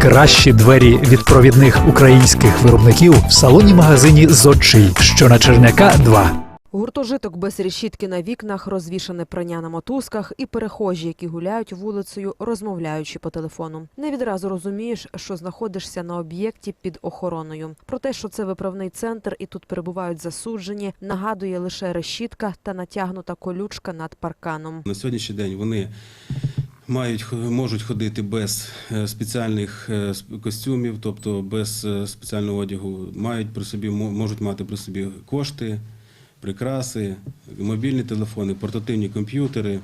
Найкращі двері від провідних українських виробників в салоні магазині Зодчий, що на Черняка 2. Гуртожиток без решітки на вікнах, розвішане прання на мотузках і перехожі, які гуляють вулицею, розмовляючи по телефону. Не відразу розумієш, що знаходишся на об'єкті під охороною. Про те, що це виправний центр і тут перебувають засуджені, нагадує лише решітка та натягнута колючка над парканом. На сьогоднішній день вони мають можуть ходити без е, спеціальних е, костюмів, тобто без е, спеціального одягу. Мають при собі мо- можуть мати при собі кошти, прикраси, мобільні телефони, портативні комп'ютери.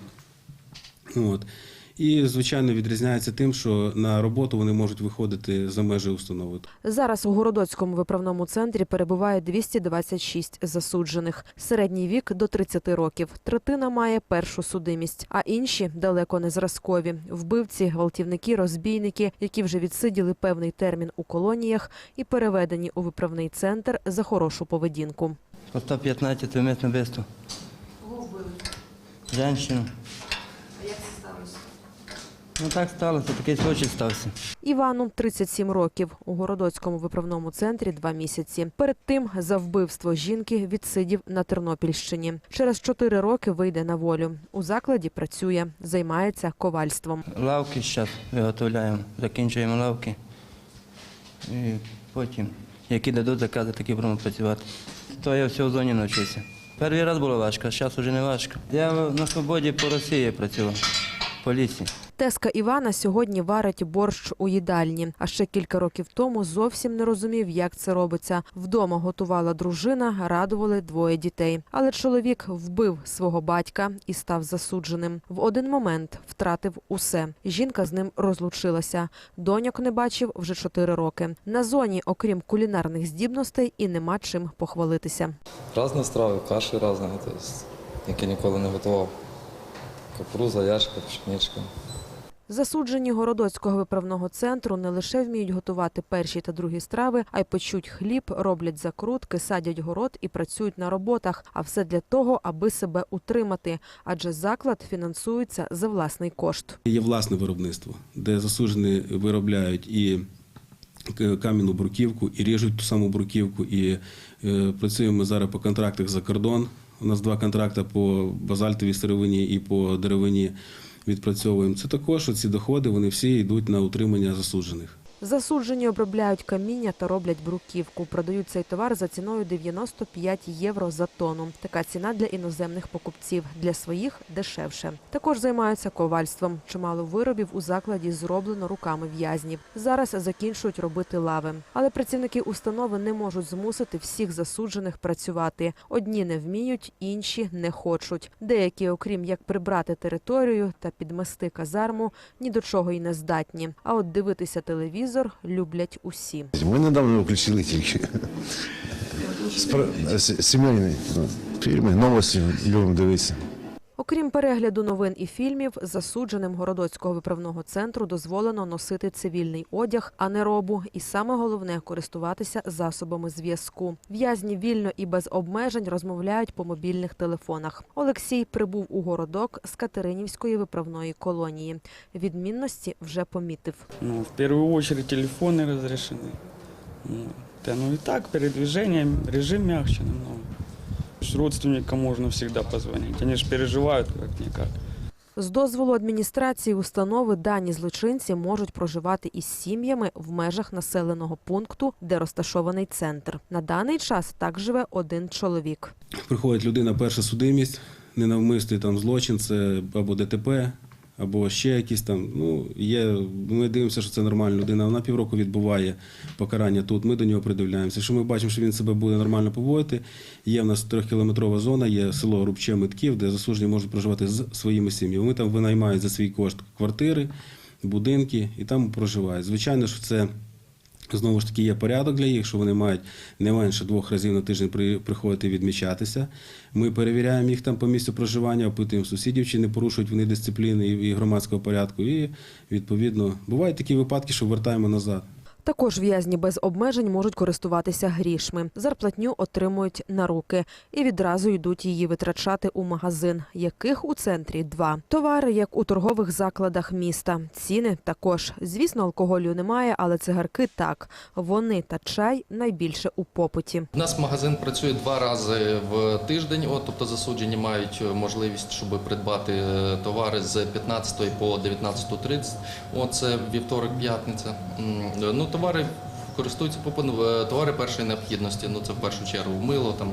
От. І, звичайно, відрізняється тим, що на роботу вони можуть виходити за межі установи. Зараз у городоцькому виправному центрі перебуває 226 засуджених. Середній вік до 30 років. Третина має першу судимість, а інші далеко не зразкові. Вбивці, гвалтівники, розбійники, які вже відсиділи певний термін у колоніях і переведені у виправний центр за хорошу поведінку. По 115 вмисно вбивство. Кого вбили? Женщину. А як це сталося? Ну так сталося, такий случай стався. Івану 37 років. У городоцькому виправному центрі два місяці. Перед тим за вбивство жінки відсидів на Тернопільщині. Через чотири роки вийде на волю. У закладі працює, займається ковальством. Лавки зараз виготовляємо, закінчуємо лавки. І потім, які дадуть закази, такі будемо працювати. То я все в зоні навчився. Перший раз було важко, зараз вже не важко. Я на свободі по Росії працював, по лісі. Теска Івана сьогодні варить борщ у їдальні. А ще кілька років тому зовсім не розумів, як це робиться. Вдома готувала дружина, радували двоє дітей. Але чоловік вбив свого батька і став засудженим. В один момент втратив усе. Жінка з ним розлучилася. Доньок не бачив вже чотири роки. На зоні, окрім кулінарних здібностей, і нема чим похвалитися. Разні страви, каші різні, які ніколи не готував. Капруза, яшка, пшеничка. Засуджені городоцького виправного центру не лише вміють готувати перші та другі страви, а й печуть хліб, роблять закрутки, садять город і працюють на роботах. А все для того, аби себе утримати, адже заклад фінансується за власний кошт. Є власне виробництво, де засуджені виробляють і кам'яну бруківку, і ріжуть ту саму бруківку. І е, працюємо зараз по контрактах за кордон. У нас два контракти по базальтовій сировині і по деревині відпрацьовуємо. Це також ці доходи, вони всі йдуть на утримання засуджених. Засуджені обробляють каміння та роблять бруківку. Продають цей товар за ціною 95 євро за тонну. Така ціна для іноземних покупців, для своїх дешевше. Також займаються ковальством. Чимало виробів у закладі зроблено руками в'язнів. Зараз закінчують робити лави. Але працівники установи не можуть змусити всіх засуджених працювати. Одні не вміють, інші не хочуть. Деякі, окрім як прибрати територію та підмести казарму, ні до чого й не здатні. А от дивитися телевізор люблять усі. Ми недавно включили тільки. Сімейні ну, фільми, новості любимо дивитися. Окрім перегляду новин і фільмів, засудженим городоцького виправного центру дозволено носити цивільний одяг, а не робу, і саме головне користуватися засобами зв'язку. В'язні вільно і без обмежень розмовляють по мобільних телефонах. Олексій прибув у городок з Катеринівської виправної колонії. Відмінності вже помітив. Ну, в первую очередь телефоны разрешены. Ну, да, ну и так, передвижение, режим мягче намного. С Родственникам можно всегда позвонить. Они же переживают как-никак. З дозволу адміністрації установи дані злочинці можуть проживати із сім'ями в межах населеного пункту, де розташований центр. На даний час так живе один чоловік. Приходить людина, перша судимість, ненавмисний там злочин, це або ДТП, або ще якісь там. Ну, є, ми дивимося, що це нормальна людина. Вона півроку відбуває покарання тут. Ми до нього придивляємося. Якщо ми бачимо, що він себе буде нормально поводити, є в нас трьохкілометрова зона, є село Рубче Митків, де засуджені можуть проживати з своїми сім'ями. Вони там винаймають за свій кошт квартири, будинки і там проживають. Звичайно, що це. Знову ж таки, є порядок для їх, що вони мають не менше двох разів на тиждень при- приходити відмічатися. Ми перевіряємо їх там по місцю проживання, опитуємо сусідів, чи не порушують вони дисципліни і громадського порядку. І відповідно бувають такі випадки, що вертаємо назад. Також в'язні без обмежень можуть користуватися грішми. Зарплатню отримують на руки і відразу йдуть її витрачати у магазин, яких у центрі два. Товари, як у торгових закладах міста. Ціни також. Звісно, алкоголю немає, але цигарки так. Вони та чай найбільше у попиті. У нас магазин працює два рази в тиждень. От, тобто засуджені мають можливість, щоб придбати е, товари з 15 по 19.30. От це вівторок, п'ятниця. М, Ну, товари користуються. Е, товари першої необхідності. Ну це в першу чергу мило там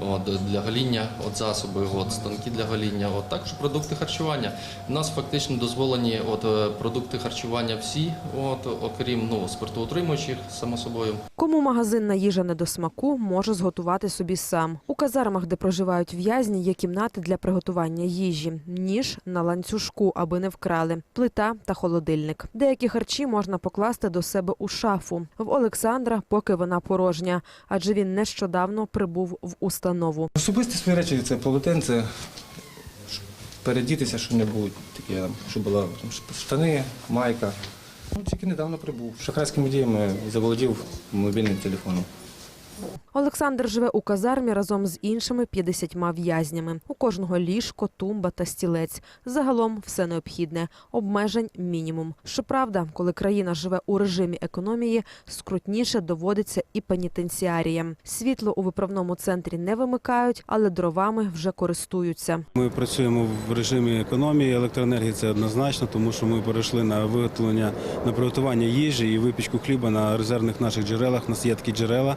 от, для гоління, от засоби, от станки для гоління. От також продукти харчування. У нас фактично дозволені от е, продукти харчування всі, от окрім ну спиртоутримуючих, само собою. Кому магазинна їжа не до смаку, може зготувати собі сам. У казармах, де проживають в'язні, є кімнати для приготування їжі, ніж на ланцюжку, аби не вкрали, плита та холодильник. Деякі харчі можна покласти до себе у шафу. В Олександра поки вона порожня, адже він нещодавно прибув в установу. Особисті свої речі це полотенце, передітися що-небудь, таке, що була штани, майка. Ну, тільки недавно прибув. Шахрайськими діями заволодів мобільним телефоном. Олександр живе у казармі разом з іншими 50 в'язнями. У кожного ліжко, тумба та стілець. Загалом все необхідне. Обмежень мінімум. Щоправда, коли країна живе у режимі економії, скрутніше доводиться і пенітенціаріям. Світло у виправному центрі не вимикають, але дровами вже користуються. Ми працюємо в режимі економії електроенергії. Це однозначно, тому що ми перейшли на виготовлення на приготування їжі і випічку хліба на резервних наших джерелах. У нас є такі джерела.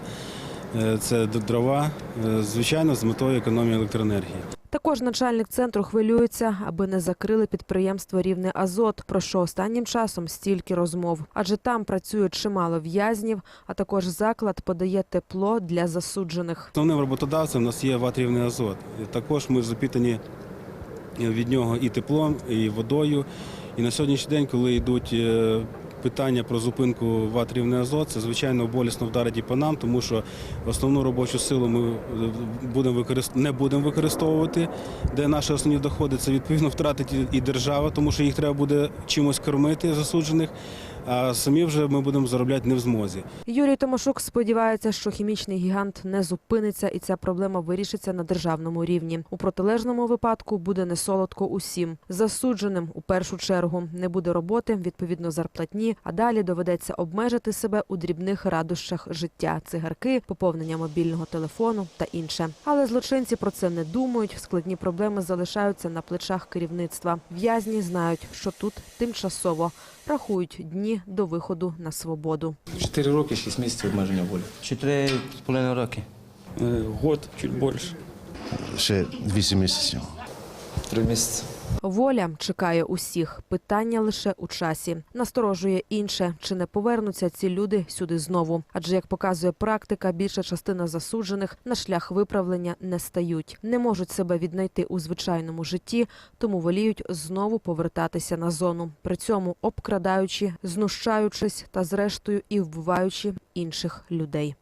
Е, Це дрова, е, звичайно, з метою економії електроенергії. Також начальник центру хвилюється, аби не закрили підприємство Рівне Азот, про що останнім часом стільки розмов. Адже там працює чимало в'язнів, а також заклад подає тепло для засуджених. Основним роботодавцем у нас є ватрівний азот. Також ми запитані від нього і теплом, і водою. І на сьогоднішній день, коли йдуть е, питання про зупинку ватрівний азот, це звичайно болісно вдарить і по нам, тому що основну робочу силу ми е, будемо використ- не будемо використовувати, де наші основні доходи. Це відповідно втратить і держава, тому що їх треба буде чимось кормити засуджених. А самі вже ми будемо заробляти не в змозі. Юрій Томашук сподівається, що хімічний гігант не зупиниться і ця проблема вирішиться на державному рівні. У протилежному випадку буде несолодко усім. Засудженим у першу чергу не буде роботи, відповідно зарплатні, а далі доведеться обмежити себе у дрібних радощах життя, цигарки, поповнення мобільного телефону та інше. Але злочинці про це не думають. Складні проблеми залишаються на плечах керівництва. В'язні знають, що тут тимчасово рахують дні до виходу на свободу. Чотири роки, шість місяців обмеження волі. Чотири з половиною роки. Э, Год, чуть больше. Ще вісім місяців. Три місяці. Воля чекає усіх. Питання лише у часі. Насторожує інше, чи не повернуться ці люди сюди знову. Адже як показує практика, більша частина засуджених на шлях виправлення не стають, не можуть себе віднайти у звичайному житті, тому воліють знову повертатися на зону, при цьому обкрадаючи, знущаючись та зрештою і вбиваючи інших людей.